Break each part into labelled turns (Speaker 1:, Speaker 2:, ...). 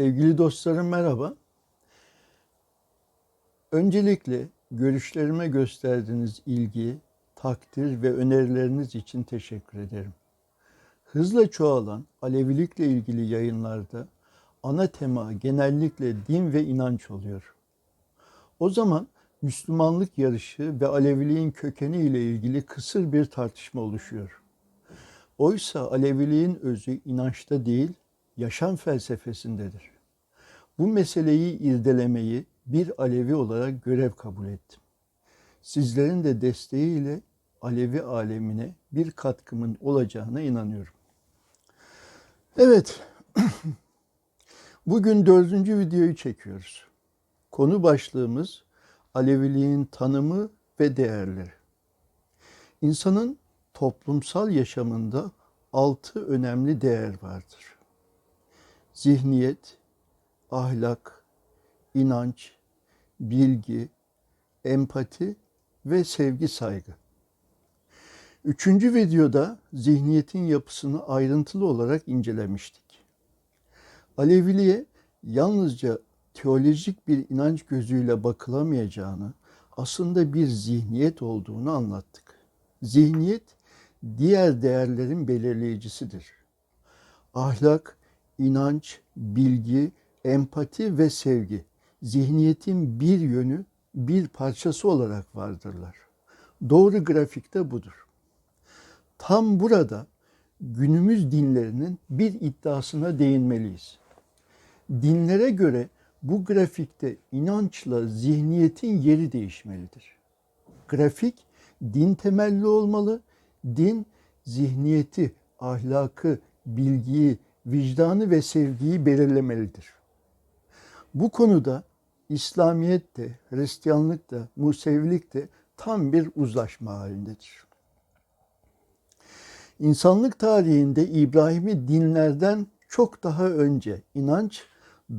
Speaker 1: Sevgili dostlarım merhaba. Öncelikle görüşlerime gösterdiğiniz ilgi, takdir ve önerileriniz için teşekkür ederim. Hızla çoğalan Alevilikle ilgili yayınlarda ana tema genellikle din ve inanç oluyor. O zaman Müslümanlık yarışı ve Aleviliğin kökeni ile ilgili kısır bir tartışma oluşuyor. Oysa Aleviliğin özü inançta değil, yaşam felsefesindedir. Bu meseleyi irdelemeyi bir Alevi olarak görev kabul ettim. Sizlerin de desteğiyle Alevi alemine bir katkımın olacağına inanıyorum. Evet, bugün dördüncü videoyu çekiyoruz. Konu başlığımız Aleviliğin tanımı ve değerleri. İnsanın toplumsal yaşamında altı önemli değer vardır. Zihniyet, ahlak, inanç, bilgi, empati ve sevgi saygı. Üçüncü videoda zihniyetin yapısını ayrıntılı olarak incelemiştik. Aleviliğe yalnızca teolojik bir inanç gözüyle bakılamayacağını, aslında bir zihniyet olduğunu anlattık. Zihniyet diğer değerlerin belirleyicisidir. Ahlak, inanç, bilgi, empati ve sevgi zihniyetin bir yönü, bir parçası olarak vardırlar. Doğru grafikte budur. Tam burada günümüz dinlerinin bir iddiasına değinmeliyiz. Dinlere göre bu grafikte inançla zihniyetin yeri değişmelidir. Grafik din temelli olmalı. Din zihniyeti, ahlakı, bilgiyi, vicdanı ve sevgiyi belirlemelidir. Bu konuda İslamiyet de, Hristiyanlık da, Musevilik de tam bir uzlaşma halindedir. İnsanlık tarihinde İbrahim'i dinlerden çok daha önce inanç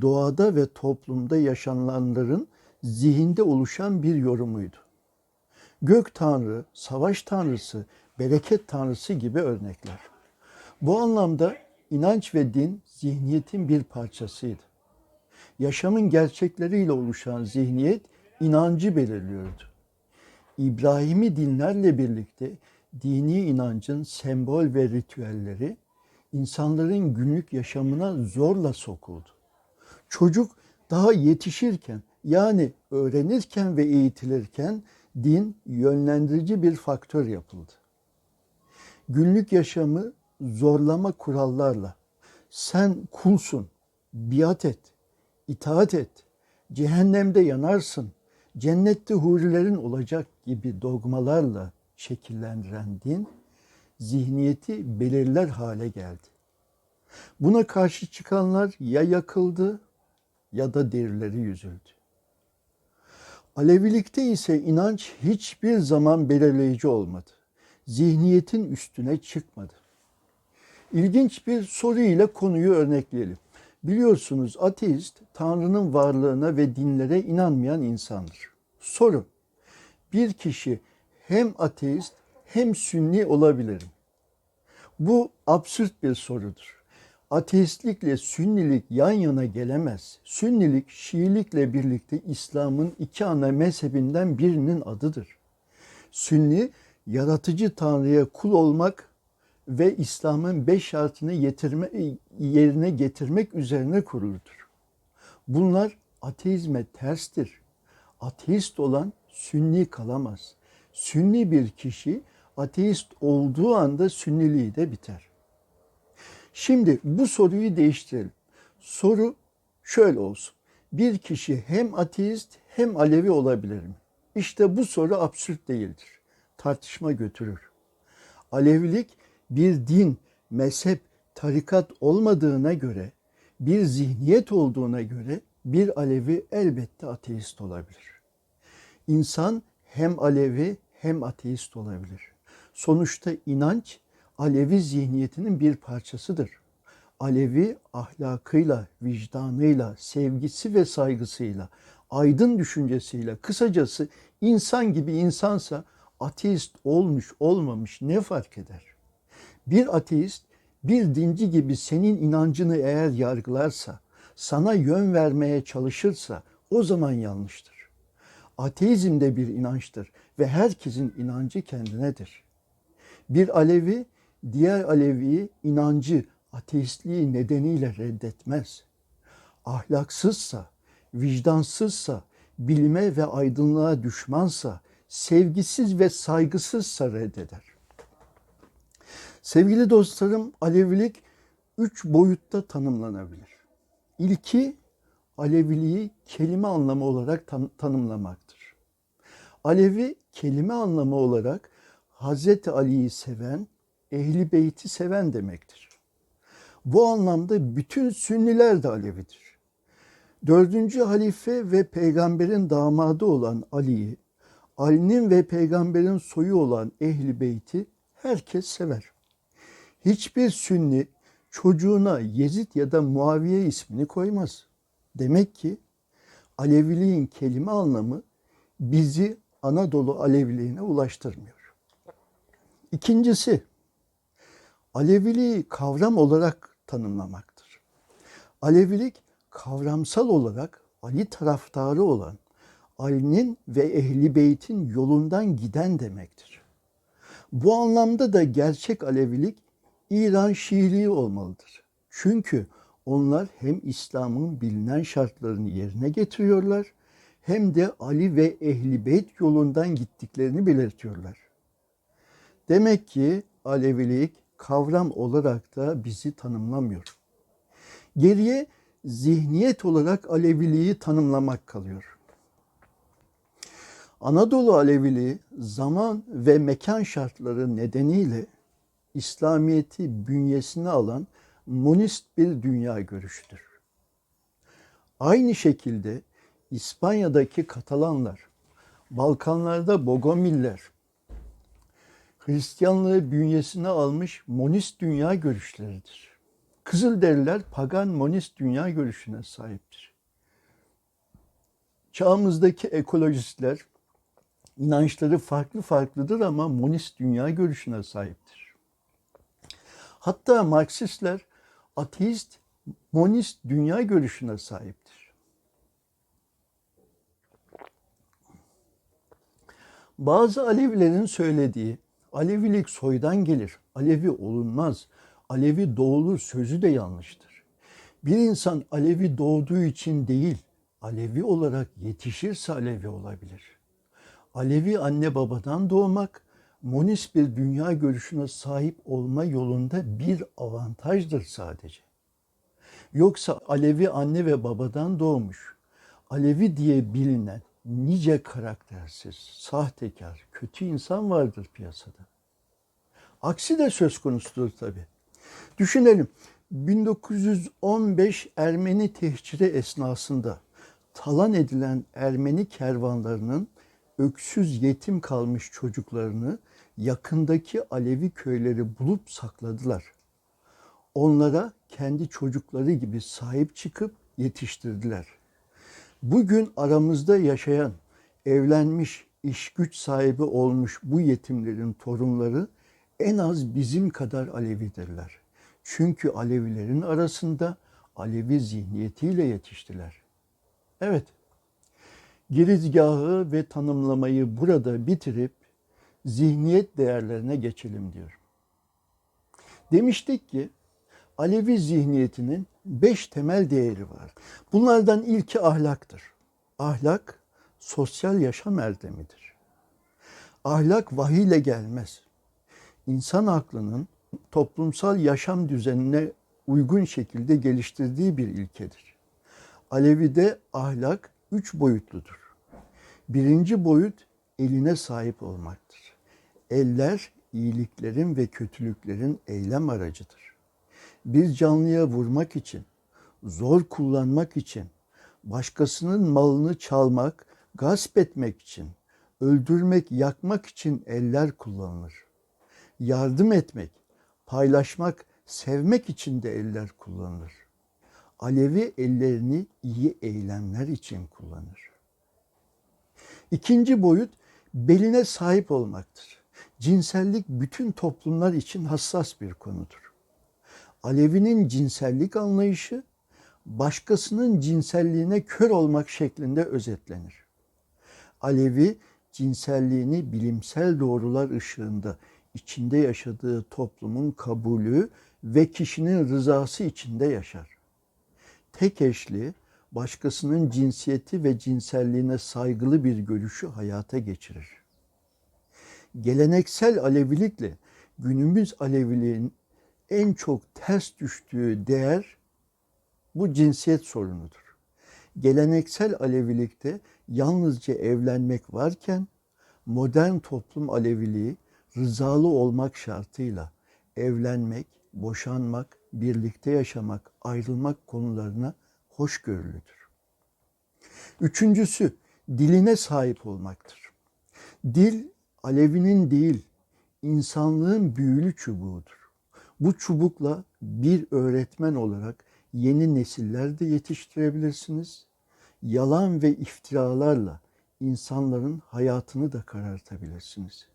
Speaker 1: doğada ve toplumda yaşananların zihinde oluşan bir yorumuydu. Gök tanrı, savaş tanrısı, bereket tanrısı gibi örnekler. Bu anlamda inanç ve din zihniyetin bir parçasıydı. Yaşamın gerçekleriyle oluşan zihniyet inancı belirliyordu. İbrahimi dinlerle birlikte dini inancın sembol ve ritüelleri insanların günlük yaşamına zorla sokuldu. Çocuk daha yetişirken yani öğrenirken ve eğitilirken din yönlendirici bir faktör yapıldı. Günlük yaşamı zorlama kurallarla sen kulsun, biat et, itaat et, cehennemde yanarsın, cennette hurilerin olacak gibi dogmalarla şekillendiren din zihniyeti belirler hale geldi. Buna karşı çıkanlar ya yakıldı ya da derileri yüzüldü. Alevilikte ise inanç hiçbir zaman belirleyici olmadı. Zihniyetin üstüne çıkmadı. İlginç bir soru ile konuyu örnekleyelim. Biliyorsunuz ateist Tanrı'nın varlığına ve dinlere inanmayan insandır. Soru. Bir kişi hem ateist hem sünni olabilir mi? Bu absürt bir sorudur. Ateistlikle sünnilik yan yana gelemez. Sünnilik Şiilikle birlikte İslam'ın iki ana mezhebinden birinin adıdır. Sünni yaratıcı Tanrı'ya kul olmak ve İslam'ın beş şartını yetirme, yerine getirmek üzerine kuruludur. Bunlar ateizme terstir. Ateist olan sünni kalamaz. Sünni bir kişi ateist olduğu anda sünniliği de biter. Şimdi bu soruyu değiştirelim. Soru şöyle olsun. Bir kişi hem ateist hem Alevi olabilir mi? İşte bu soru absürt değildir. Tartışma götürür. Alevilik bir din, mezhep, tarikat olmadığına göre, bir zihniyet olduğuna göre bir Alevi elbette ateist olabilir. İnsan hem Alevi hem ateist olabilir. Sonuçta inanç Alevi zihniyetinin bir parçasıdır. Alevi ahlakıyla, vicdanıyla, sevgisi ve saygısıyla, aydın düşüncesiyle, kısacası insan gibi insansa ateist olmuş olmamış ne fark eder? Bir ateist bir dinci gibi senin inancını eğer yargılarsa, sana yön vermeye çalışırsa o zaman yanlıştır. Ateizm de bir inançtır ve herkesin inancı kendinedir. Bir Alevi diğer Aleviyi inancı, ateistliği nedeniyle reddetmez. Ahlaksızsa, vicdansızsa, bilime ve aydınlığa düşmansa, sevgisiz ve saygısızsa reddeder. Sevgili dostlarım, Alevilik üç boyutta tanımlanabilir. İlki Aleviliği kelime anlamı olarak tan- tanımlamaktır. Alevi kelime anlamı olarak Hazreti Ali'yi seven, Ehli Beyt'i seven demektir. Bu anlamda bütün Sünniler de Alevidir. Dördüncü halife ve peygamberin damadı olan Ali'yi, Ali'nin ve peygamberin soyu olan Ehli Beyt'i herkes sever. Hiçbir Sünni çocuğuna Yezid ya da Muaviye ismini koymaz. Demek ki Aleviliğin kelime anlamı bizi Anadolu Aleviliğine ulaştırmıyor. İkincisi, Aleviliği kavram olarak tanımlamaktır. Alevilik kavramsal olarak Ali taraftarı olan Ali'nin ve Ehli Beyt'in yolundan giden demektir. Bu anlamda da gerçek Alevilik İran Şiiliği olmalıdır. Çünkü onlar hem İslam'ın bilinen şartlarını yerine getiriyorlar hem de Ali ve Ehli Beyt yolundan gittiklerini belirtiyorlar. Demek ki Alevilik kavram olarak da bizi tanımlamıyor. Geriye zihniyet olarak Aleviliği tanımlamak kalıyor. Anadolu Aleviliği zaman ve mekan şartları nedeniyle İslamiyeti bünyesine alan monist bir dünya görüşüdür. Aynı şekilde İspanya'daki Katalanlar, Balkanlarda Bogomiller, Hristiyanlığı bünyesine almış monist dünya görüşleridir. Kızılderililer pagan monist dünya görüşüne sahiptir. Çağımızdaki ekolojistler inançları farklı farklıdır ama monist dünya görüşüne sahiptir. Hatta Marksistler ateist monist dünya görüşüne sahiptir. Bazı Alevilerin söylediği Alevilik soydan gelir, Alevi olunmaz, Alevi doğulur sözü de yanlıştır. Bir insan Alevi doğduğu için değil, Alevi olarak yetişirse Alevi olabilir. Alevi anne babadan doğmak, monist bir dünya görüşüne sahip olma yolunda bir avantajdır sadece. Yoksa Alevi anne ve babadan doğmuş, Alevi diye bilinen nice karaktersiz, sahtekar, kötü insan vardır piyasada. Aksi de söz konusudur tabii. Düşünelim 1915 Ermeni tehciri esnasında talan edilen Ermeni kervanlarının öksüz yetim kalmış çocuklarını yakındaki Alevi köyleri bulup sakladılar. Onlara kendi çocukları gibi sahip çıkıp yetiştirdiler. Bugün aramızda yaşayan, evlenmiş, iş güç sahibi olmuş bu yetimlerin torunları en az bizim kadar Alevidirler. Çünkü Alevilerin arasında Alevi zihniyetiyle yetiştiler. Evet, girizgahı ve tanımlamayı burada bitirip zihniyet değerlerine geçelim diyorum. Demiştik ki Alevi zihniyetinin beş temel değeri var. Bunlardan ilki ahlaktır. Ahlak sosyal yaşam erdemidir. Ahlak vahiyle gelmez. İnsan aklının toplumsal yaşam düzenine uygun şekilde geliştirdiği bir ilkedir. Alevi'de ahlak üç boyutludur. Birinci boyut eline sahip olmaktır. Eller iyiliklerin ve kötülüklerin eylem aracıdır. Bir canlıya vurmak için, zor kullanmak için, başkasının malını çalmak, gasp etmek için, öldürmek, yakmak için eller kullanılır. Yardım etmek, paylaşmak, sevmek için de eller kullanılır. Alevi ellerini iyi eylemler için kullanır. İkinci boyut beline sahip olmaktır. Cinsellik bütün toplumlar için hassas bir konudur. Alevi'nin cinsellik anlayışı başkasının cinselliğine kör olmak şeklinde özetlenir. Alevi cinselliğini bilimsel doğrular ışığında içinde yaşadığı toplumun kabulü ve kişinin rızası içinde yaşar. Tek eşli, başkasının cinsiyeti ve cinselliğine saygılı bir görüşü hayata geçirir. Geleneksel Alevilikle günümüz Aleviliğin en çok ters düştüğü değer bu cinsiyet sorunudur. Geleneksel Alevilikte yalnızca evlenmek varken modern toplum Aleviliği rızalı olmak şartıyla evlenmek, boşanmak, birlikte yaşamak, ayrılmak konularına hoşgörülüdür. Üçüncüsü diline sahip olmaktır. Dil Alevinin değil, insanlığın büyülü çubuğudur. Bu çubukla bir öğretmen olarak yeni nesiller de yetiştirebilirsiniz. Yalan ve iftiralarla insanların hayatını da karartabilirsiniz.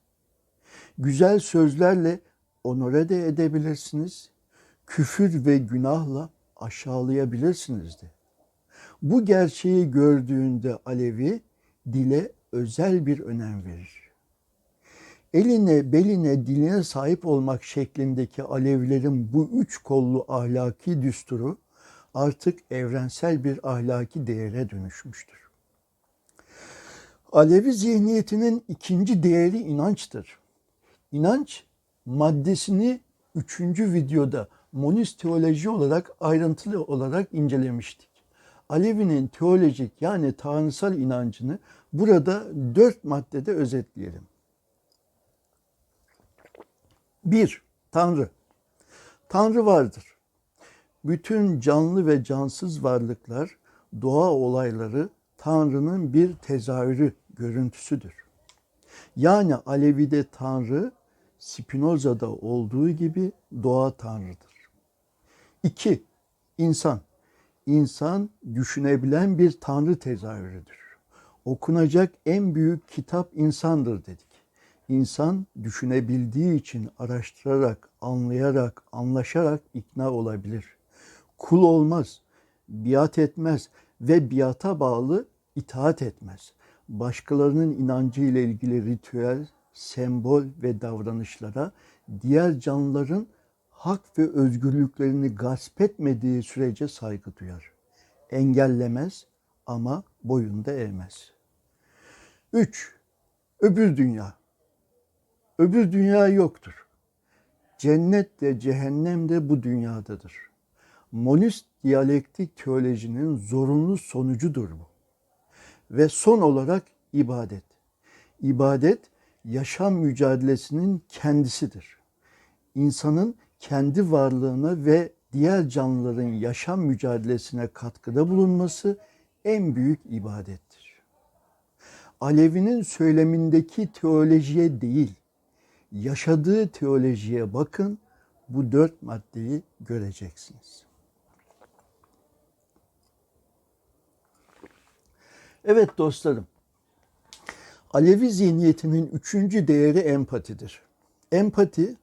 Speaker 1: Güzel sözlerle onore de edebilirsiniz. Küfür ve günahla aşağılayabilirsiniz de. Bu gerçeği gördüğünde Alevi dile özel bir önem verir. Eline, beline, diline sahip olmak şeklindeki Alevilerin bu üç kollu ahlaki düsturu artık evrensel bir ahlaki değere dönüşmüştür. Alevi zihniyetinin ikinci değeri inançtır. İnanç maddesini üçüncü videoda monist teoloji olarak ayrıntılı olarak incelemiştik. Alevi'nin teolojik yani tanrısal inancını burada dört maddede özetleyelim. Bir, Tanrı. Tanrı vardır. Bütün canlı ve cansız varlıklar, doğa olayları Tanrı'nın bir tezahürü, görüntüsüdür. Yani Alevi'de Tanrı, Spinoza'da olduğu gibi doğa Tanrı'dır. İki, insan. İnsan düşünebilen bir Tanrı tezahürüdür. Okunacak en büyük kitap insandır dedik. İnsan düşünebildiği için araştırarak, anlayarak, anlaşarak ikna olabilir. Kul olmaz, biat etmez ve biata bağlı itaat etmez. Başkalarının inancı ile ilgili ritüel, sembol ve davranışlara diğer canlıların hak ve özgürlüklerini gasp etmediği sürece saygı duyar. Engellemez ama boyunda eğmez. 3. Öbür dünya. Öbür dünya yoktur. Cennet de cehennem de bu dünyadadır. Monist diyalektik teolojinin zorunlu sonucudur bu. Ve son olarak ibadet. İbadet yaşam mücadelesinin kendisidir. İnsanın kendi varlığına ve diğer canlıların yaşam mücadelesine katkıda bulunması en büyük ibadettir. Alevi'nin söylemindeki teolojiye değil, yaşadığı teolojiye bakın, bu dört maddeyi göreceksiniz. Evet dostlarım, Alevi zihniyetinin üçüncü değeri empatidir. Empati,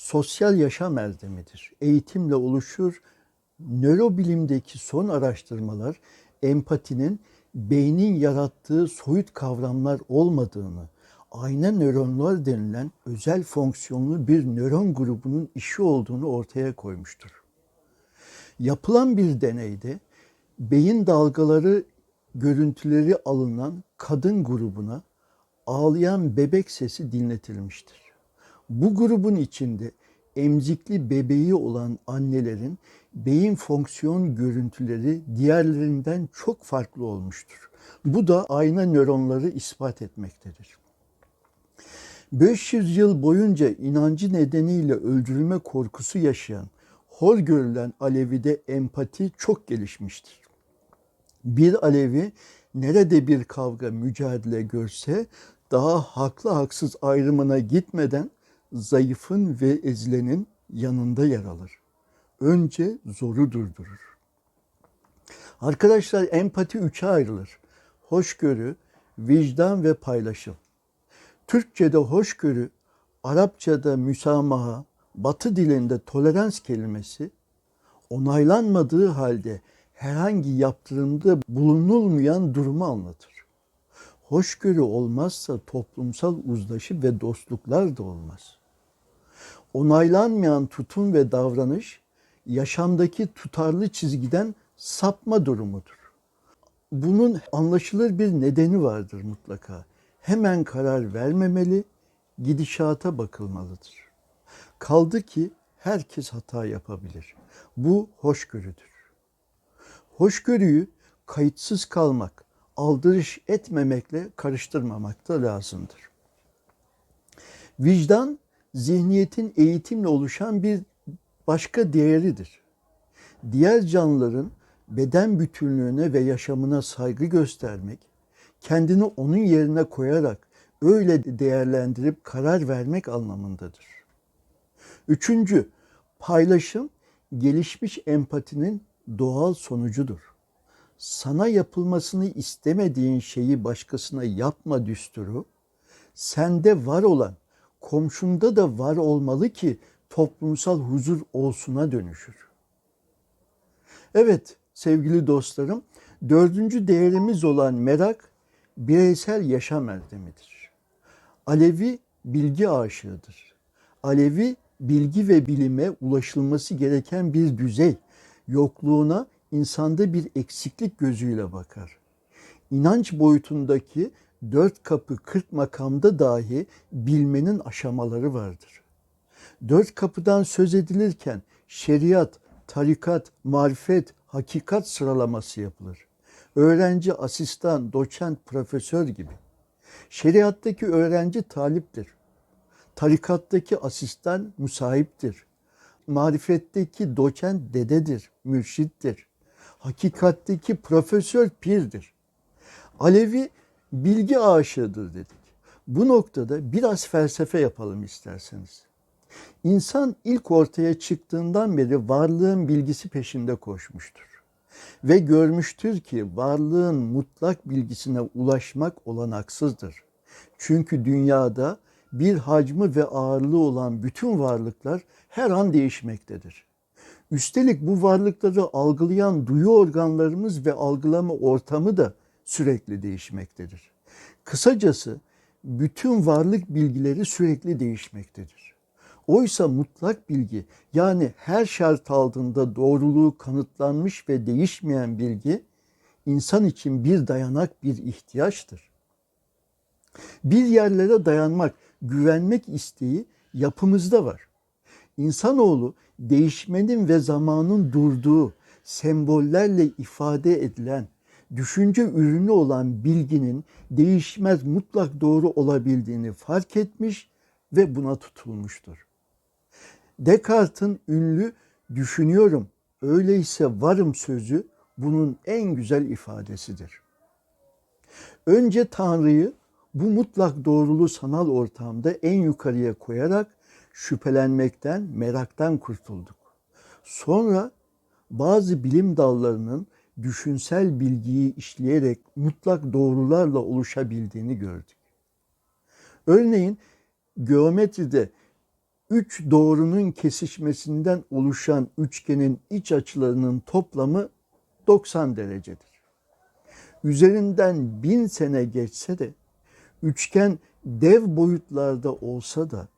Speaker 1: sosyal yaşam erdemidir. Eğitimle oluşur. Nörobilimdeki son araştırmalar empatinin beynin yarattığı soyut kavramlar olmadığını, ayna nöronlar denilen özel fonksiyonlu bir nöron grubunun işi olduğunu ortaya koymuştur. Yapılan bir deneyde beyin dalgaları görüntüleri alınan kadın grubuna ağlayan bebek sesi dinletilmiştir. Bu grubun içinde emzikli bebeği olan annelerin beyin fonksiyon görüntüleri diğerlerinden çok farklı olmuştur. Bu da ayna nöronları ispat etmektedir. 500 yıl boyunca inancı nedeniyle öldürülme korkusu yaşayan, hor görülen Alevi'de empati çok gelişmiştir. Bir Alevi nerede bir kavga, mücadele görse daha haklı haksız ayrımına gitmeden zayıfın ve ezilenin yanında yer alır. Önce zoru durdurur. Arkadaşlar empati üçe ayrılır. Hoşgörü, vicdan ve paylaşım. Türkçe'de hoşgörü, Arapça'da müsamaha, Batı dilinde tolerans kelimesi onaylanmadığı halde herhangi yaptırımda bulunulmayan durumu anlatır. Hoşgörü olmazsa toplumsal uzlaşı ve dostluklar da olmaz. Onaylanmayan tutum ve davranış yaşamdaki tutarlı çizgiden sapma durumudur. Bunun anlaşılır bir nedeni vardır mutlaka. Hemen karar vermemeli, gidişata bakılmalıdır. Kaldı ki herkes hata yapabilir. Bu hoşgörüdür. Hoşgörüyü kayıtsız kalmak, aldırış etmemekle karıştırmamak da lazımdır. Vicdan, zihniyetin eğitimle oluşan bir başka değeridir. Diğer canlıların beden bütünlüğüne ve yaşamına saygı göstermek, kendini onun yerine koyarak öyle değerlendirip karar vermek anlamındadır. Üçüncü, paylaşım gelişmiş empatinin doğal sonucudur. Sana yapılmasını istemediğin şeyi başkasına yapma düsturu, sende var olan, komşunda da var olmalı ki toplumsal huzur olsuna dönüşür. Evet sevgili dostlarım, dördüncü değerimiz olan merak bireysel yaşam erdemidir. Alevi bilgi aşığıdır. Alevi bilgi ve bilime ulaşılması gereken bir düzey, yokluğuna insanda bir eksiklik gözüyle bakar. İnanç boyutundaki dört kapı kırk makamda dahi bilmenin aşamaları vardır. Dört kapıdan söz edilirken şeriat, tarikat, marifet, hakikat sıralaması yapılır. Öğrenci, asistan, doçent, profesör gibi. Şeriattaki öğrenci taliptir. Tarikattaki asistan musahiptir. Marifetteki doçent dededir, mürşittir. Hakikatteki profesör pirdir. Alevi bilgi aşığıdır dedik. Bu noktada biraz felsefe yapalım isterseniz. İnsan ilk ortaya çıktığından beri varlığın bilgisi peşinde koşmuştur. Ve görmüştür ki varlığın mutlak bilgisine ulaşmak olanaksızdır. Çünkü dünyada bir hacmi ve ağırlığı olan bütün varlıklar her an değişmektedir. Üstelik bu varlıkları algılayan duyu organlarımız ve algılama ortamı da sürekli değişmektedir. Kısacası bütün varlık bilgileri sürekli değişmektedir. Oysa mutlak bilgi yani her şart altında doğruluğu kanıtlanmış ve değişmeyen bilgi insan için bir dayanak, bir ihtiyaçtır. Bir yerlere dayanmak, güvenmek isteği yapımızda var. İnsanoğlu değişmenin ve zamanın durduğu, sembollerle ifade edilen, düşünce ürünü olan bilginin değişmez mutlak doğru olabildiğini fark etmiş ve buna tutulmuştur. Descartes'in ünlü düşünüyorum, öyleyse varım sözü bunun en güzel ifadesidir. Önce Tanrı'yı bu mutlak doğruluğu sanal ortamda en yukarıya koyarak şüphelenmekten, meraktan kurtulduk. Sonra bazı bilim dallarının düşünsel bilgiyi işleyerek mutlak doğrularla oluşabildiğini gördük. Örneğin geometride üç doğrunun kesişmesinden oluşan üçgenin iç açılarının toplamı 90 derecedir. Üzerinden bin sene geçse de üçgen dev boyutlarda olsa da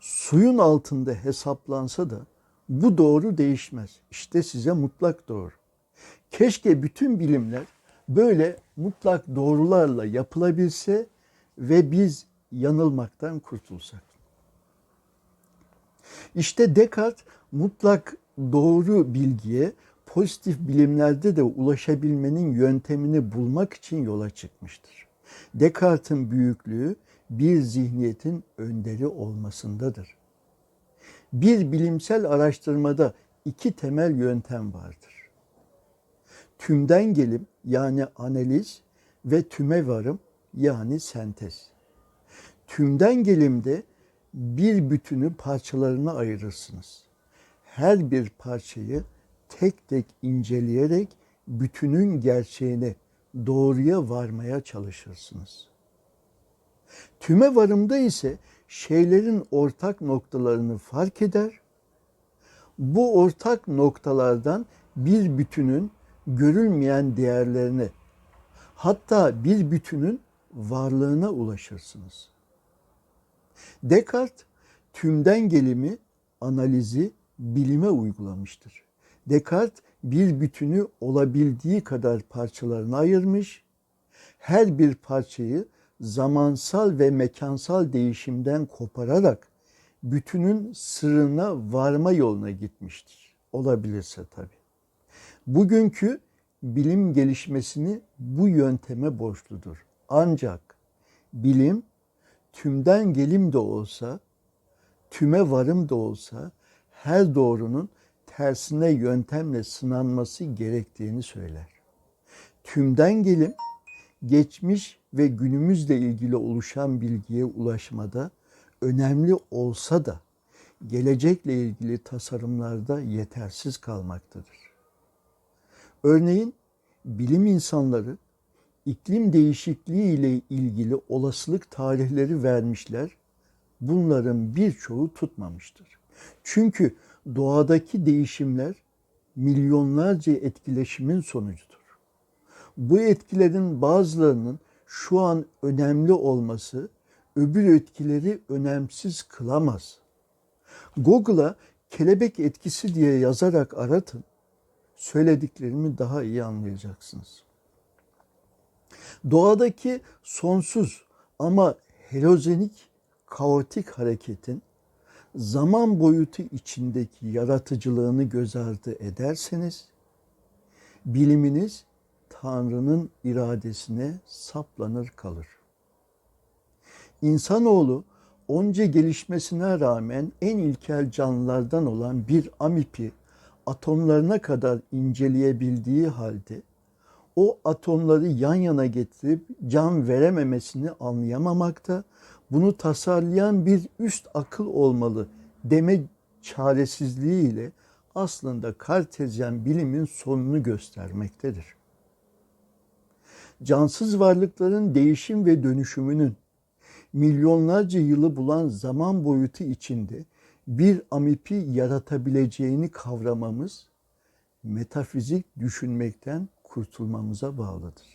Speaker 1: suyun altında hesaplansa da bu doğru değişmez. İşte size mutlak doğru. Keşke bütün bilimler böyle mutlak doğrularla yapılabilse ve biz yanılmaktan kurtulsak. İşte Descartes mutlak doğru bilgiye pozitif bilimlerde de ulaşabilmenin yöntemini bulmak için yola çıkmıştır. Descartes'in büyüklüğü bir zihniyetin önderi olmasındadır. Bir bilimsel araştırmada iki temel yöntem vardır. Tümden gelim yani analiz ve tüme varım yani sentez. Tümden gelimde bir bütünü parçalarına ayırırsınız. Her bir parçayı tek tek inceleyerek bütünün gerçeğini doğruya varmaya çalışırsınız. Tüme varımda ise şeylerin ortak noktalarını fark eder. Bu ortak noktalardan bir bütünün görülmeyen değerlerine, hatta bir bütünün varlığına ulaşırsınız. Descartes tümden gelimi analizi bilime uygulamıştır. Descartes bir bütünü olabildiği kadar parçalarına ayırmış, her bir parçayı zamansal ve mekansal değişimden kopararak bütünün sırrına varma yoluna gitmiştir. Olabilirse tabii. Bugünkü bilim gelişmesini bu yönteme borçludur. Ancak bilim tümden gelim de olsa, tüme varım da olsa her doğrunun tersine yöntemle sınanması gerektiğini söyler. Tümden gelim geçmiş ve günümüzle ilgili oluşan bilgiye ulaşmada önemli olsa da gelecekle ilgili tasarımlarda yetersiz kalmaktadır. Örneğin bilim insanları iklim değişikliği ile ilgili olasılık tarihleri vermişler. Bunların birçoğu tutmamıştır. Çünkü doğadaki değişimler milyonlarca etkileşimin sonucudur. Bu etkilerin bazılarının şu an önemli olması öbür etkileri önemsiz kılamaz. Google'a kelebek etkisi diye yazarak aratın. Söylediklerimi daha iyi anlayacaksınız. Doğadaki sonsuz ama helozenik kaotik hareketin zaman boyutu içindeki yaratıcılığını göz ardı ederseniz biliminiz Tanrı'nın iradesine saplanır kalır. İnsanoğlu onca gelişmesine rağmen en ilkel canlılardan olan bir amipi atomlarına kadar inceleyebildiği halde o atomları yan yana getirip can verememesini anlayamamakta, bunu tasarlayan bir üst akıl olmalı deme çaresizliğiyle aslında kartezyen bilimin sonunu göstermektedir. Cansız varlıkların değişim ve dönüşümünün milyonlarca yılı bulan zaman boyutu içinde bir amipi yaratabileceğini kavramamız metafizik düşünmekten kurtulmamıza bağlıdır.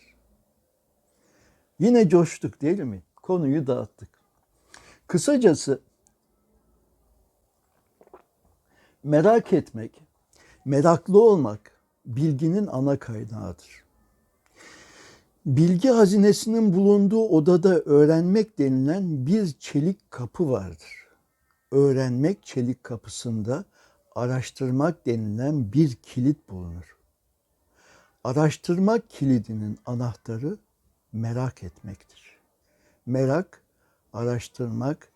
Speaker 1: Yine coştuk değil mi? Konuyu dağıttık. Kısacası merak etmek, meraklı olmak bilginin ana kaynağıdır. Bilgi hazinesinin bulunduğu odada öğrenmek denilen bir çelik kapı vardır. Öğrenmek çelik kapısında araştırmak denilen bir kilit bulunur. Araştırmak kilidinin anahtarı merak etmektir. Merak, araştırmak,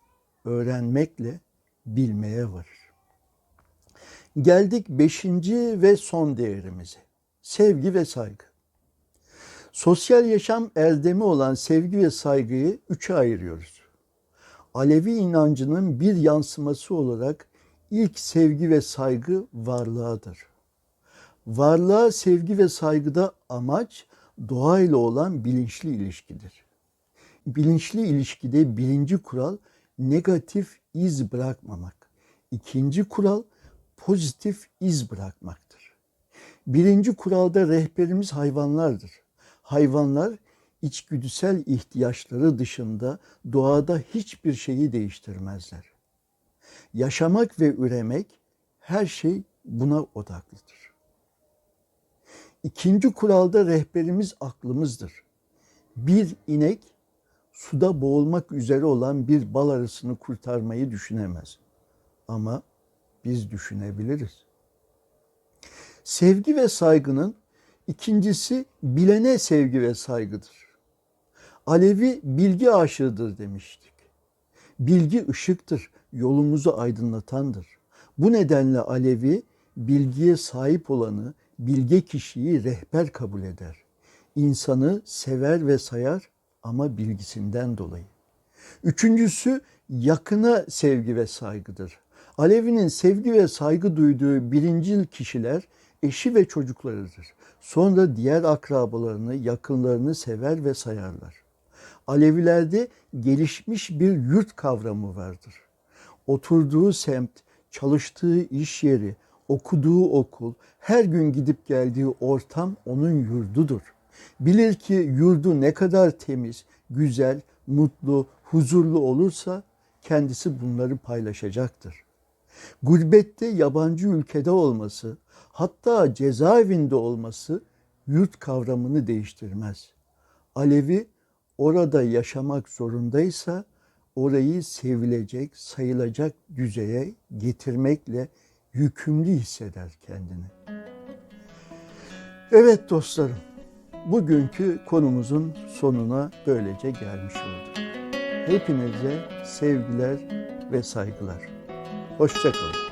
Speaker 1: öğrenmekle bilmeye varır. Geldik beşinci ve son değerimize. Sevgi ve saygı. Sosyal yaşam erdemi olan sevgi ve saygıyı üçe ayırıyoruz. Alevi inancının bir yansıması olarak ilk sevgi ve saygı varlığadır. Varlığa sevgi ve saygıda amaç doğayla olan bilinçli ilişkidir. Bilinçli ilişkide birinci kural negatif iz bırakmamak. İkinci kural pozitif iz bırakmaktır. Birinci kuralda rehberimiz hayvanlardır. Hayvanlar içgüdüsel ihtiyaçları dışında doğada hiçbir şeyi değiştirmezler. Yaşamak ve üremek her şey buna odaklıdır. İkinci kuralda rehberimiz aklımızdır. Bir inek suda boğulmak üzere olan bir bal arısını kurtarmayı düşünemez. Ama biz düşünebiliriz. Sevgi ve saygının ikincisi bilene sevgi ve saygıdır. Alevi bilgi aşığıdır demiştik. Bilgi ışıktır, yolumuzu aydınlatandır. Bu nedenle Alevi bilgiye sahip olanı, bilge kişiyi rehber kabul eder. İnsanı sever ve sayar ama bilgisinden dolayı. Üçüncüsü yakına sevgi ve saygıdır. Alevi'nin sevgi ve saygı duyduğu birincil kişiler eşi ve çocuklarıdır. Sonra diğer akrabalarını, yakınlarını sever ve sayarlar. Alevilerde gelişmiş bir yurt kavramı vardır. Oturduğu semt, çalıştığı iş yeri, okuduğu okul, her gün gidip geldiği ortam onun yurdudur. Bilir ki yurdu ne kadar temiz, güzel, mutlu, huzurlu olursa kendisi bunları paylaşacaktır. Gurbette yabancı ülkede olması, hatta cezaevinde olması yurt kavramını değiştirmez. Alevi orada yaşamak zorundaysa orayı sevilecek, sayılacak düzeye getirmekle yükümlü hisseder kendini. Evet dostlarım, bugünkü konumuzun sonuna böylece gelmiş olduk. Hepinize sevgiler ve saygılar. Hoşçakalın.